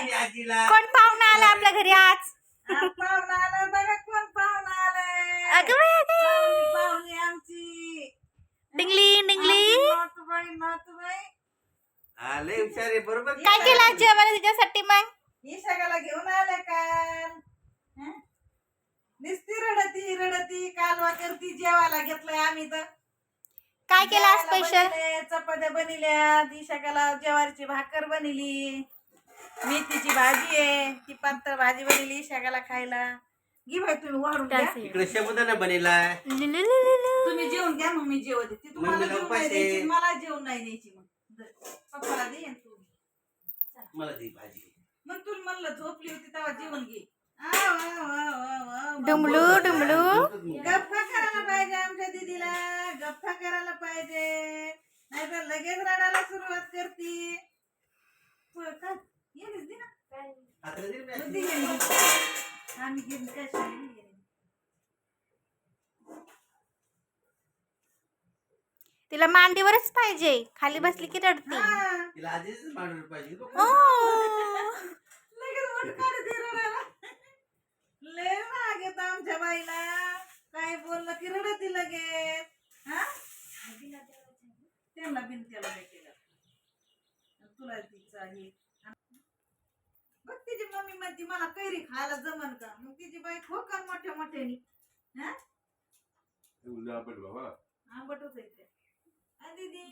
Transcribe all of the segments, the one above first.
आली आजीला. कोण पाहुणा आला आपल्या घरी आज? पाहुणा आलं. बघा कोण पाहुणा आलंय. अगं बाई, अगं. पाहुणी पाहुणी आमची. डिंगली डिंगली. आमची नातूबाई नातूबाई आले हुशार आहे बरोबर. काय केलं आज जेवायला तिच्यासाठी मग? ही सगळ्याला घेऊन आल्या काल. हं? नुसती रडती रडती. कालवा करती जेवायला घेतलंय आम्ही तर. काय केलं आज जेवायला स्पेशल चपात्या ती सगळ्याला ज्वारीची भाकर बनवली. मेथीची भाजी आहे. ती पातळ भाजी बनवली सगळ्याला खायला. घे बाई तुम्ही वाढून घ्या. इकडे शबुदाना बनेलाय तुम्ही जेवून घ्या मग मी जेवते. ती तुम्हाला मम्मीला जेवण नाही. द्यायची मला जेवण नाही द्यायची मग. दे. पप्पाला दे आणि तू. घे. मला ती भाजी. मग तुला म्हणलं झोपली होती तेव्हा जेवण घे. आ, वा, वा, वा, वा, वा. डुमलू डुमलू गप्पा करायला पाहिजे आमच्या दीदीला. गप्पा करायला पाहिजे. नाहीतर लगेच रडायला सुरुवात करते. होय का? येणेच दे ना. आता दे ना. मग दे येणे. आम्ही घेऊन. तिला मांडीवरच पाहिजे. खाली बसली की रडते. हा. तिला आधीच मांडून पाहिजे. ओ. लगेच ओठ काढते रडायला. लय राग येतो आमच्या बाईला. काय बोललं की रडती लगेच. हा? त्यांना बिन त्याला काय केलं. तुला तिचा हे बघ तिची मम्मी म्हणती मला कैरी खायला जमन का? मग तिची बाई खोकन मोठ्या मोठ्यानी हा? बाबा. आंबटच आहे ते. आ, दीदी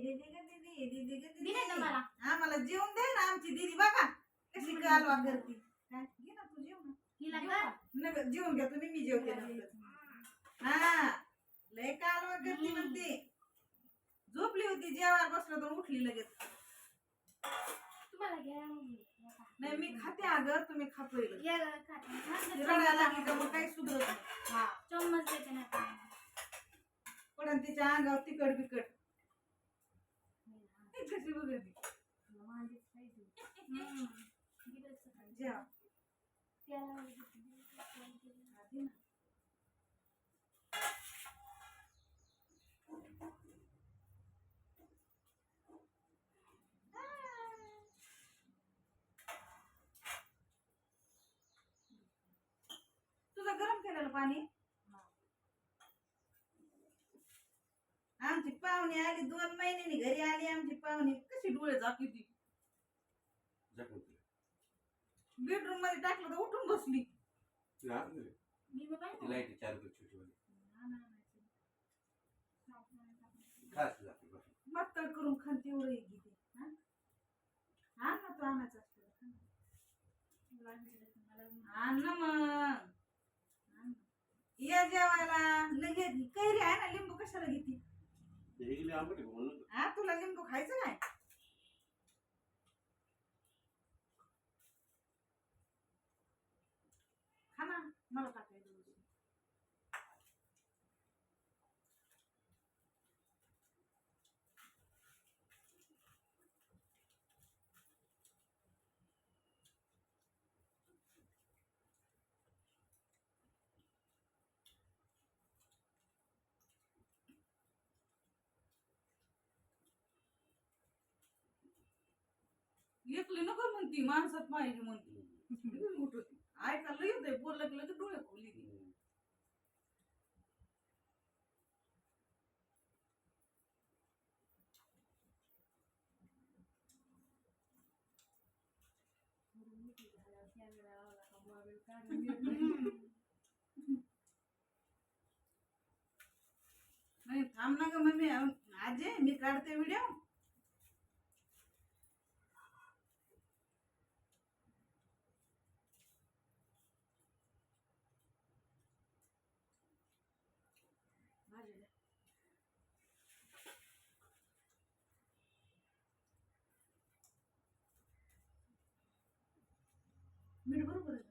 दीदी ग दीदी दीदी ग दीदी. दिले ना मला. आम्हाला जेवण दे ना आमची दीदी बघा कशी कालवा करते. काय? घे ना तू जेवण. जेवून घ्या तुम्ही मी जेवते नंतर. हा लय कालवा करते म्हणते. झोपली होती जेवायला बसलो तर उठली लगेच. नाही मी खाते अगं तुम्ही खा. पहिलं ती रडायला लागली का मग काही सुधरत नाही. पण तिच्या अंगावर तिकड बिकट कशी बघती आधी ना. गरम केलेलं पाणी. आमची पाहुणी आली दोन महिन्यानी घरी आली आमची पाहुणी कशी डोळे झाकी ती. बेडरूममध्ये टाकलं तर उठून बसली. बस. मत्तळ करून खान तेवढं घेते. हा? आण ना तू आणायचं असतं. आण ना मग आण ना. या कैरी आहे ना लिंबू कशाला घेते? हे हा तुला लिंबू खायचं काय खा ना मला एकली नको म्हणती माणसात पाहिजे म्हणती. ऐकायला येत बोललं की लगेच डोळे खोली नाही थांब ना ग मम्मी. आजे मी काढते व्हिडिओ मीठ बरोबर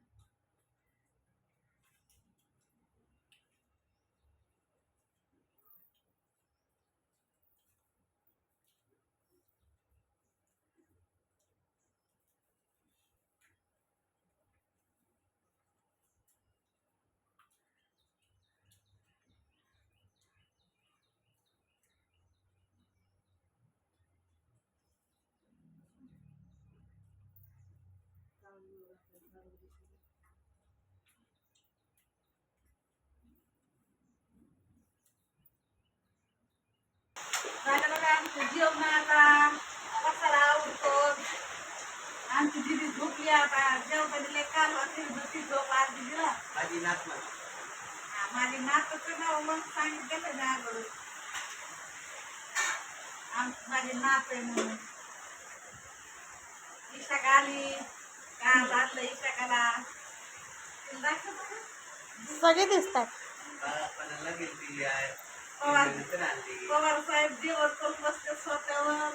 आहे झालं बघा आमचं जेवण आता कसाला आवडतो. आमची दिदी झोपली आता. जेवता दिले काल वाजता झोपी झोप आज दिला माझी नात मला हा, माझे नाताचं नाव मग सांगितलं ना अगोदर. आम माझे नात आहे म्हणून. इशाक आली. काल आणलं इशाकाला. तुला दाखवतो? सगळे दिसतात. पवार पवार साहेब दिवस करून बसते स्वतःवर.